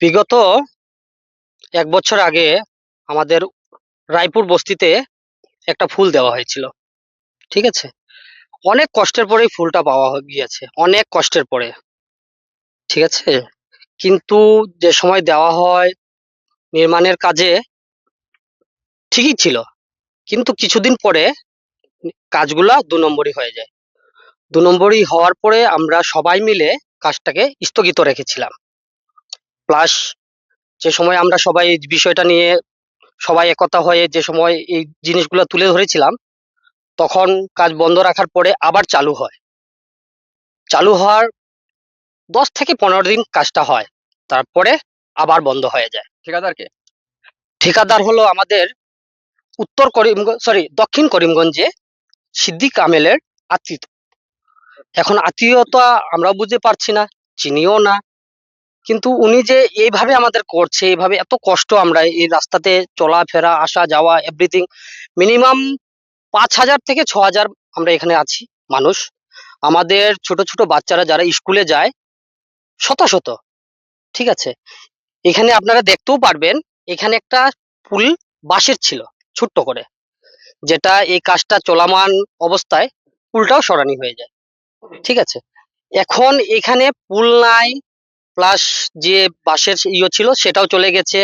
বিগত এক বছর আগে আমাদের রায়পুর বস্তিতে একটা ফুল দেওয়া হয়েছিল। ঠিক আছে? অনেক কষ্টের পরেই ফুলটা পাওয়া গিয়েছে, অনেক কষ্টের পরে। ঠিক আছে? কিন্তু যে সময় দেওয়া হয় নির্মাণের কাজে ঠিকই ছিল। কিন্তু কিছুদিন পরে কাজগুলা দু নম্বরই হয়ে যায়। দু নম্বরই হওয়ার পরে আমরা সবাই মিলে কাজটাকে স্থগিত রেখেছিলাম। প্লাস যে সময় আমরা সবাই বিষয়টা নিয়ে সবাই একতা হয়ে যে সময় এই জিনিসগুলো তুলে ধরেছিলাম, তখন কাজ বন্ধ রাখার পরে আবার চালু হয়। চালু হওয়ার দশ থেকে পনেরো দিন কাজটা হয়, তারপরে আবার বন্ধ হয়ে যায়। ঠিকাদারকে? ঠিকাদার হলো আমাদের উত্তর করিমগঞ্জ সরি দক্ষিণ করিমগঞ্জে সিদ্দিক আমেলের আত্মীয়। এখন আত্মীয়তা আমরা বুঝতে পারছি না, চিনিও না কিন্তু উনি যে এইভাবে আমাদের করছে, এইভাবে এত কষ্ট আমরা এই রাস্তাতে চলাফেরা, আসা, যাওয়া এভরিথিং মিনিমাম পাঁচ হাজার থেকে ছ হাজার আমরা এখানে আছি মানুষ। আমাদের ছোট ছোট বাচ্চারা যারা স্কুলে যায়, শত শত, ঠিক আছে? এখানে আপনারা দেখতেও পারবেন, এখানে একটা পুল বাঁশের ছিল, ছোট্ট করে, যেটা এই কাজটা চলমান অবস্থায় পুলটাও সরানি হয়ে যায়, ঠিক আছে? এখন এখানে পুল নাই প্লাস যে বাঁশের ইয়ে ছিল সেটাও চলে গেছে।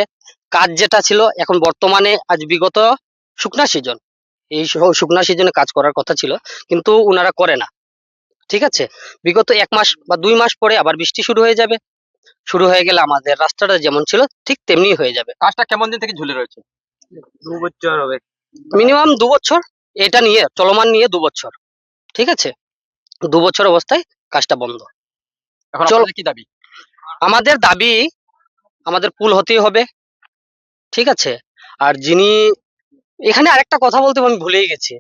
কাজ যেটা ছিল এখন বর্তমানে আজ বিগত শুকনা সিজন। এই শুকনা সিজনে কাজ করার কথা ছিল কিন্তু ওনারা করে না। ঠিক আছে? বিগত এক মাস বা দুই মাস পরে আবার বৃষ্টি শুরু হয়ে যাবে। শুরু হয়ে গেলে আমাদের রাস্তাটা যেমন ছিল ঠিক তেমনি হয়ে যাবে। কাজটা কেমন দিন থেকে ঝুলে রয়েছে? দু বছর হবে। মিনিমাম দু বছর। এটা নিয়ে চলমান নিয়ে দু বছর। ঠিক আছে? দু বছর অবস্থায় কাজটা বন্ধ। এখন কি দাবি? আমাদের দাবি আমাদের পুল হতেই হবে ঠিক আছে? আর যিনি এখানে আরেকটা কথা বলতে আমি ভুলেই গেছি।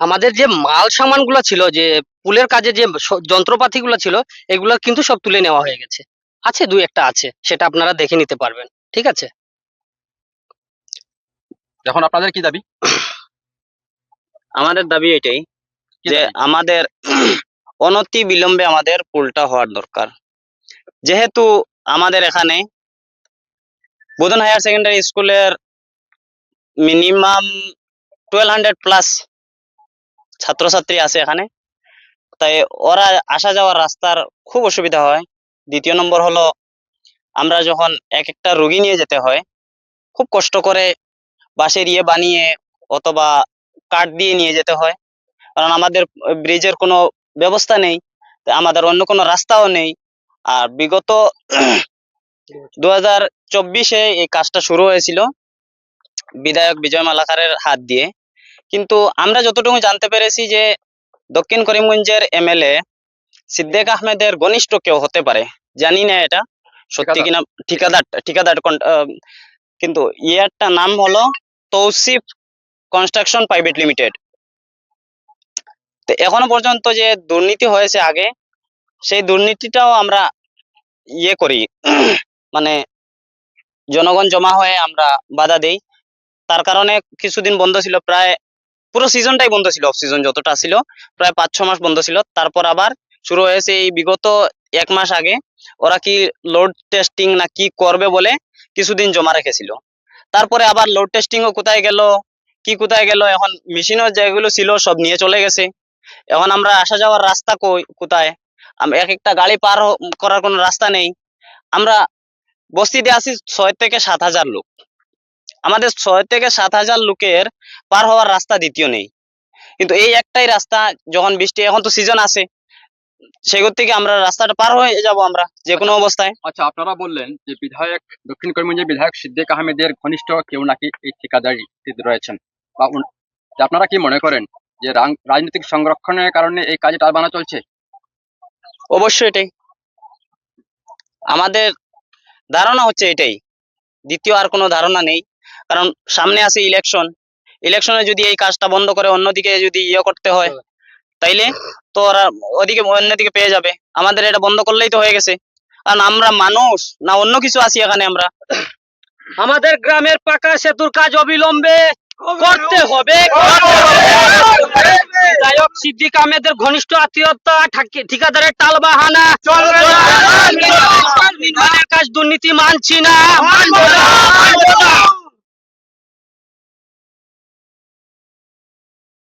আমাদের যে মাল সামানগুলো ছিল যে পুলের কাজে যে যন্ত্রপাতিগুলো ছিল এগুলো কিন্তু সব তুলে নেওয়া হয়ে গেছে। আছে দুই একটা আছে সেটা আপনারা দেখে নিতে পারবেন ঠিক আছে? এখন আপনাদের কি দাবি? আমাদের দাবি এটাই যে আমাদের অনতি বিলম্বে আমাদের পুলটা হওয়ার দরকার। যেহেতু আমাদের এখানে বোধন হায়ার সেকেন্ডারি স্কুলের মিনিমাম টুয়েলভ হান্ড্রেড প্লাস ছাত্রছাত্রী আছে এখানে। তাই ওরা আসা যাওয়ার রাস্তার খুব অসুবিধা হয়। দ্বিতীয় নম্বর হলো, আমরা যখন এক একটা রোগী নিয়ে যেতে হয়, খুব কষ্ট করে বাঁশের ইয়ে বানিয়ে অথবা কাঠ দিয়ে নিয়ে যেতে হয়। কারণ আমাদের ব্রিজের কোনো ব্যবস্থা নেই আমাদের অন্য কোনো রাস্তাও নেই। আর বিগত দু হাজার চব্বিশে এই কাজটা শুরু হয়েছিল বিধায়ক বিজয় মালাকারের হাত দিয়ে। কিন্তু আমরা যতটুকু জানতে পেরেছি যে দক্ষিণ করিমগঞ্জের এমএলএ সিদ্দেক আহমেদের ঘনিষ্ঠ কেউ হতে পারে জানি না এটা সত্যি কিনা ঠিকাদার ঠিকাদার কন- কিন্তু ইয়ারটা নাম হলো তৌসিফ কনস্ট্রাকশন প্রাইভেট লিমিটেড। তো এখনও পর্যন্ত যে দুর্নীতি হয়েছে আগে সেই দুর্নীতিটাও আমরা ইয়ে করি। মানে জনগণ জমা হয়ে আমরা বাধা দেই। তার কারণে কিছুদিন বন্ধ ছিল, প্রায় পুরো সিজনটাই বন্ধ ছিল অফ সিজন যতটা ছিল, প্রায় পাঁচ ছ মাস বন্ধ ছিল। তারপর আবার শুরু হয়েছে এই বিগত এক মাস আগে ওরা কি লোড টেস্টিং না কি করবে বলে কিছুদিন জমা রেখেছিল। তারপরে আবার লোড টেস্টিংও কোথায় গেল, কি কোথায় গেল, এখন মেশিনও যেগুলো ছিল সব নিয়ে চলে গেছে। এখন আমরা আসা যাওয়ার রাস্তা কোথায়? এক একটা গাড়ি পার করার কোনো রাস্তা নেই। আমরা বস্তিতে আসি ছয় থেকে সাত হাজার লোক। আমাদের ছয় থেকে সাত হাজার লোকের পার হওয়ার রাস্তা দ্বিতীয় নেই। কিন্তু এই একটাই রাস্তা যখন বৃষ্টি এখন তো সিজন আছে। সেগুর থেকে আমরা রাস্তাটা পার হয়ে যাব আমরা যে কোনো অবস্থায়। আচ্ছা আপনারা বললেন যে বিধায়ক দক্ষিণ করিমগঞ্জের বিধায়ক সিদ্দিক আহমেদের ঘনিষ্ঠ কেউ নাকি এই ঠিকাদারি রয়েছেন? বা আপনারা কি মনে করেন যে রাজনৈতিক সংরক্ষণের কারণে এই কাজে টালবানা চলছে? অবশ্যই এটাই। আমাদের ধারণা হচ্ছে এটাই। দ্বিতীয় আর কোনো ধারণা নেই। কারণ সামনে আছে ইলেকশন ইলেকশনে যদি এই কাজটা বন্ধ করে অন্যদিকে যদি ইয়ে করতে হয় তাইলে তো ওরা ওদিকে অন্যদিকে পেয়ে যাবে। আমাদের এটা বন্ধ করলেই তো হয়ে গেছে। কারণ আমরা মানুষ না অন্য কিছু আছি এখানে আমরা। আমাদের গ্রামের পাকা সেতুর কাজ অবিলম্বে করতে হবে বিধায়ক সিদ্দিক আহমেদের ঘনিষ্ঠ আত্মীয়তা ঠাকি- ঠিকাদারের টাল বাহানা নির্মাণের কাজ দুর্নীতি মানছি না।